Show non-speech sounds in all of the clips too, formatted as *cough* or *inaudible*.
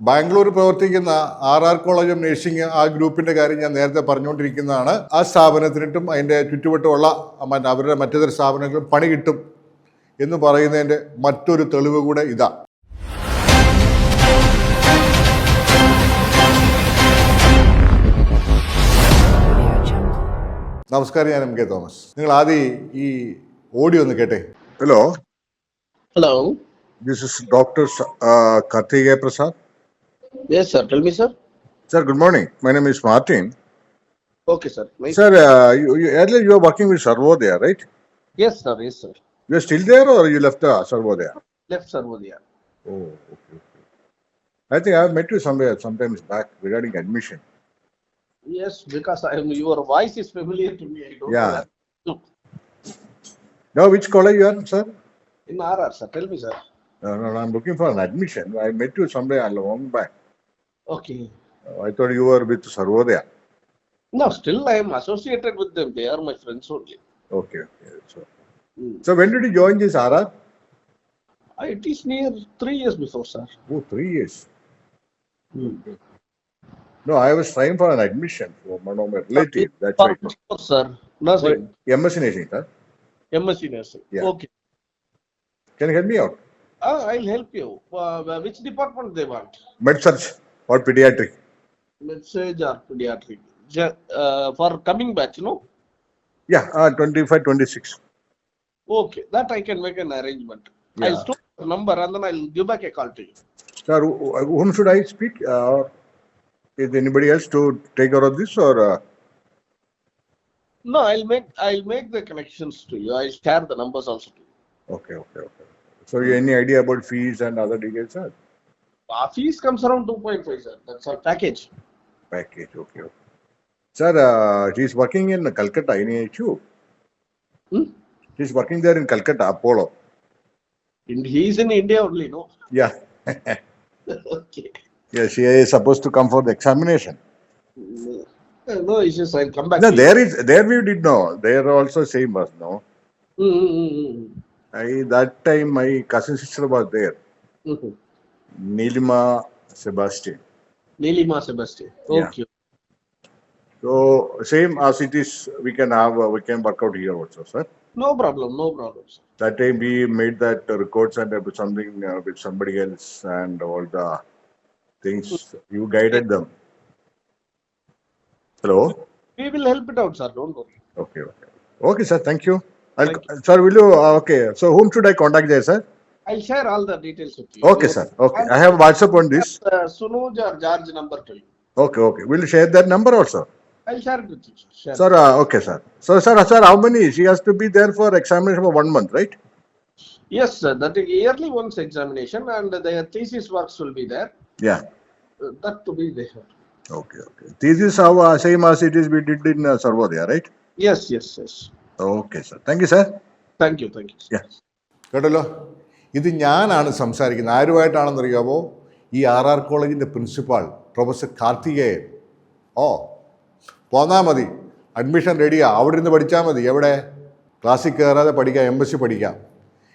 ബാംഗ്ലൂർ പ്രവർത്തിക്കുന്ന R R college of nursing ആ ഗ്രൂപ്പിന്റെ കാര്യം ഞാൻ നേരത്തെ പറഞ്ഞുകൊണ്ടിരിക്കുന്നതാണ്. ആ സ്ഥാപനത്തിനിട്ടും അതിന്റെ ചുറ്റുവട്ടമുള്ള മറ്റ് അവരുടെ മറ്റേതൊരു സ്ഥാപനങ്ങളും പണി കിട്ടും എന്ന് പറയുന്നതിന്റെ മറ്റൊരു തെളിവ് കൂടെ ഇതാ. നമസ്കാരം ഞാൻ എം കെ തോമസ്. നിങ്ങൾ ആദ്യം ഈ ഓഡിയോ ഒന്ന് കേട്ടെ. Hello hello this is doctor Karthikeya Prasad Yes, sir. Tell me, sir. Sir, good morning. My name is Martin. Okay, sir. Sir, uh, you, you, earlier you were working with Sarvodaya, right? Yes, sir. Yes, sir. You are still there or you left uh, Sarvodaya? Left Sarvodaya. Oh, okay, okay. I think I have met you somewhere sometimes back regarding admission. Yes, because I am your voice is familiar to me. I don't Yeah. know. Now, which college you are, sir? in RR, sir. Tell me, sir. No, no, no, I'm looking for an admission. I met you somewhere a long back. Okay. Uh, I thought you were with Sarvodaya. No, still I am associated with them. They are my friends only. Okay, okay. So, Hmm. so when did you join this RR? Uh, It is near three years before, sir. Oh, three years. Hmm. No, I was trying for an admission for one of my relatives. That's right. course, sir? Nursing. MSc Nursing, sir. MSc nursing. Yeah. Okay. Can you help me out? Ah, I'll help you. Uh, which department they want? Med Surg or Pediatric? Message or pediatric? Uh, for coming batch, no? Yeah, uh, 25, 26. Okay, that I can make an arrangement. I'll store the number and then I'll give back a call to you. Sir, whom should I speak? Uh, is anybody else to take care of this or? Uh, No, I'll make I'll make the connections to you. I'll share the numbers also to you. okay, okay, okay. So, you any idea about fees and other details, sir? Our fees comes around 2.5, sir. That's our package. Package, okay, okay. Sir, uh, she's working in Calcutta, NAHU. Hmm? She's working there in Calcutta, Apollo. In, he's in India only, no? Yeah, *laughs* okay. yeah, she is supposed to come for the examination. No, no issues. I'll come back. No, there is, there we did know. They are also same us, no? Mm, mm, mm, I, that time my cousin sister was there, mm, mm. Nilima Sebastian. Nilima Sebastian. Yeah. Okay. So same as it is, we can have, uh, we can work out here also, sir. No problem. No problem, sir. That time we made that records and something uh, with somebody else and all the things, you guided them. Hello? We will help it out, sir. Don't worry. Okay, okay. Okay, sir, thank you. Thank sir, will you, uh, okay, so whom should I contact there, sir? I'll share all the details with you. Okay, sir, okay. I have WhatsApp on this. Uh, Sunuj or George number to you. Okay, okay. Will you share that number also? I'll share it with you, sir. Share. Sir, uh, okay, sir. So, sir, sir, how many? She has to be there for examination for one month, right? Yes, sir. That is yearly once examination and the thesis works will be there. Yeah. Uh, That to be there. Okay, okay. This is how uh, same as it is we did in uh, Sarvodaya, right? Yes, yes, yes. Okay, sir. Thank you, sir. Thank you, thank you. Yeah. കേട്ടല്ലോ ഇത് ഞാനാണ് സംസാരിക്കുന്നത്. ആരുമായിട്ടാണെന്നറിയാമോ ഈ R R കോളേജിന്റെ principal professor Karthikeyan. ഓ പോന്നാൽ മതി. അഡ്മിഷൻ റെഡിയാ. അവിടെ ഇരുന്ന് പഠിച്ചാൽ മതി. എവിടെ? ക്ലാസ്സിൽ കയറാതെ പഠിക്കാം എം എസ് സി പഠിക്കാം.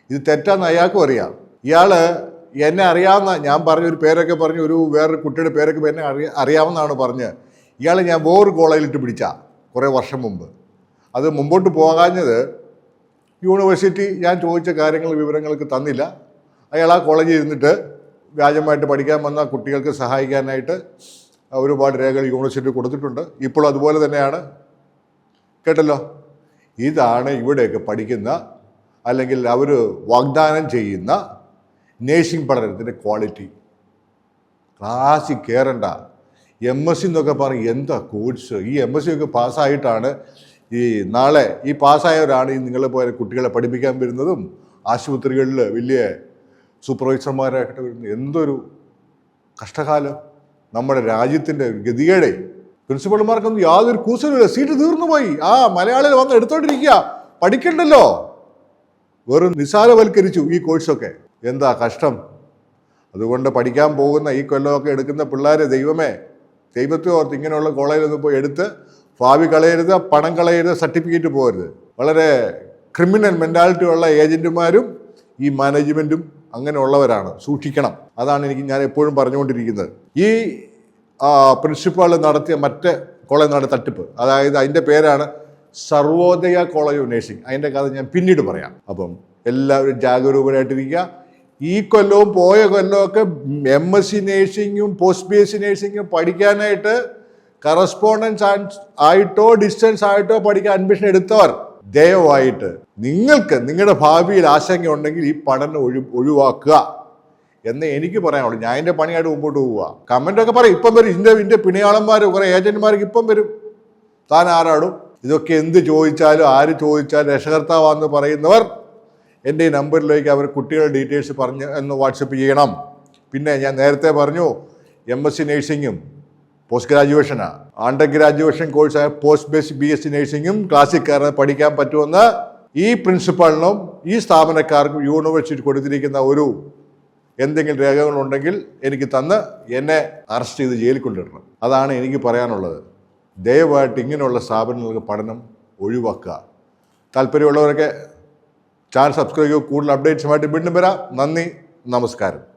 ഇത് തെറ്റാന്ന് അയാൾക്കും അറിയാം. ഇയാൾ എന്നെ അറിയാവുന്ന ഞാൻ പറഞ്ഞ ഒരു പേരൊക്കെ പറഞ്ഞു ഒരു വേറൊരു കുട്ടിയുടെ പേരൊക്കെ എന്നെ അറിയ അറിയാവുന്നതാണ് പറഞ്ഞ്. ഇയാളെ ഞാൻ വേറൊരു കോളേജിലിട്ട് പിടിച്ച കുറേ വർഷം മുമ്പ്. അത് മുമ്പോട്ട് പോകാഞ്ഞത് യൂണിവേഴ്സിറ്റി ഞാൻ ചോദിച്ച കാര്യങ്ങൾ വിവരങ്ങൾക്ക് തന്നില്ല. അയാൾ ആ കോളേജിൽ ഇരുന്നിട്ട് വ്യാജമായിട്ട് പഠിക്കാൻ വന്ന കുട്ടികൾക്ക് സഹായിക്കാനായിട്ട് ഒരുപാട് രേഖകൾ യൂണിവേഴ്സിറ്റി കൊടുത്തിട്ടുണ്ട്. ഇപ്പോൾ അതുപോലെ തന്നെയാണ്. കേട്ടല്ലോ? ഇതാണ് ഇവിടെയൊക്കെ പഠിക്കുന്ന അല്ലെങ്കിൽ അവർ വാഗ്ദാനം ചെയ്യുന്ന നേഴ്സിംഗ് പഠനത്തിന്റെ ക്വാളിറ്റി ക്ലാസ്സിൽ കയറണ്ട എം എസ് സി എന്നൊക്കെ പറഞ്ഞ് എന്താ കോഴ്സ് ഈ എം എസ് സി ഒക്കെ പാസ്സായിട്ടാണ് ഈ നാളെ ഈ പാസ്സായവരാണ് ഈ നിങ്ങളെ പോലെ കുട്ടികളെ പഠിപ്പിക്കാൻ വരുന്നതും ആശുപത്രികളിൽ വലിയ സൂപ്പർവൈസർമാരായിട്ട് വരുന്നത് എന്തൊരു കഷ്ടകാലം. നമ്മുടെ രാജ്യത്തിന്റെ ഗതികേടെ. പ്രിൻസിപ്പൾമാർക്കൊന്നും യാതൊരു കൂസലുമില്ല. സീറ്റ് തീർന്നു പോയി. ആ മലയാളികൾ വന്ന് എടുത്തോണ്ടിരിക്കുക. പഠിക്കണ്ടല്ലോ. വെറും നിസാരവൽക്കരിച്ചു ഈ കോഴ്സൊക്കെ. എന്താ കഷ്ടം? അതുകൊണ്ട് പഠിക്കാൻ പോകുന്ന ഈ കൊല്ലമൊക്കെ എടുക്കുന്ന പിള്ളേരെ ദൈവമേ ദൈവത്തെ ഓർത്ത് ഇങ്ങനെയുള്ള കോളേജിലൊന്നും പോയി എടുത്ത് ഭാവി കളയരുത് പണം കളയരുത് സർട്ടിഫിക്കറ്റ് പോകരുത്. വളരെ ക്രിമിനൽ മെന്റാലിറ്റി ഉള്ള ഏജന്റുമാരും ഈ മാനേജ്മെന്റും അങ്ങനെയുള്ളവരാണ് സൂക്ഷിക്കണം. അതാണ് എനിക്ക് ഞാൻ എപ്പോഴും പറഞ്ഞുകൊണ്ടിരിക്കുന്നത്. ഈ പ്രിൻസിപ്പാൾ നടത്തിയ മറ്റ് കോളേജ് നടത്തിയ തട്ടിപ്പ് അതായത് അതിന്റെ പേരാണ് സർവോദയ കോളേജ് ഓഫ് നേഴ്സിംഗ്. അതിന്റെ കഥ ഞാൻ പിന്നീട് പറയാം. അപ്പം എല്ലാവരും ജാഗരൂകരായിട്ടിരിക്കുക ഈ കൊല്ലവും പോയ കൊല്ലവും ഒക്കെ എം എസ് സി നേഴ്സിങ്ങും പോസ്റ്റ് ബി എസ് സി നേഴ്സിങ്ങും പഠിക്കാനായിട്ട് കറസ്പോണ്ടൻസ് ആയിട്ടോ ഡിസ്റ്റൻസ് ആയിട്ടോ പഠിക്കാൻ അഡ്മിഷൻ എടുത്തവർ ദയവായിട്ട് നിങ്ങൾക്ക് നിങ്ങളുടെ ഭാവിയിൽ ആശങ്ക ഉണ്ടെങ്കിൽ ഈ പഠനം ഒഴി ഒഴിവാക്കുക എന്ന് എനിക്ക് പറയാനുള്ളൂ. ഞാൻ എന്റെ പണിയായിട്ട് മുമ്പോട്ട് പോവുക. കമന്റൊക്കെ പറയും ഇപ്പം വരും. ഇതിന്റെ ഇതിന്റെ പിണിയാളന്മാർ കുറേ ഏജന്റുമാർക്ക് ഇപ്പം വരും. താൻ ആരാടും? ഇതൊക്കെ എന്ത് ചോദിച്ചാലും ആര് ചോദിച്ചാലും രക്ഷകർത്താവാന്ന് പറയുന്നവർ എന്റെ ഈ നമ്പറിലേക്ക് അവർ കുട്ടികളുടെ ഡീറ്റെയിൽസ് പറഞ്ഞ് എന്ന് വാട്സപ്പ് ചെയ്യണം. പിന്നെ ഞാൻ നേരത്തെ പറഞ്ഞു എം എസ് സി നേഴ്സിങ്ങും പോസ്റ്റ് ഗ്രാജുവേഷനാണ് under graduation കോഴ്സായ post basic B S C നഴ്സിംഗും ക്ലാസ്സിൽ കയറാൻ പഠിക്കാൻ പറ്റുമെന്ന് ഈ പ്രിൻസിപ്പാളിനും ഈ സ്ഥാപനക്കാർക്കും യൂണിവേഴ്സിറ്റി കൊടുത്തിരിക്കുന്ന ഒരു എന്തെങ്കിലും രേഖകളുണ്ടെങ്കിൽ എനിക്ക് തന്ന് എന്നെ അറസ്റ്റ് ചെയ്ത് ജയിലിൽ കൊണ്ടിടണം അതാണ് എനിക്ക് പറയാനുള്ളത്. ദയവായിട്ട് ഇങ്ങനെയുള്ള സ്ഥാപനങ്ങൾക്ക് പഠനം ഒഴിവാക്കുക. താല്പര്യമുള്ളവരൊക്കെ ചാനൽ സബ്സ്ക്രൈബ് ചെയ്യുക കൂടുതൽ അപ്ഡേറ്റ്സുമായിട്ട് വീണ്ടും വരാം. നന്ദി. നമസ്കാരം.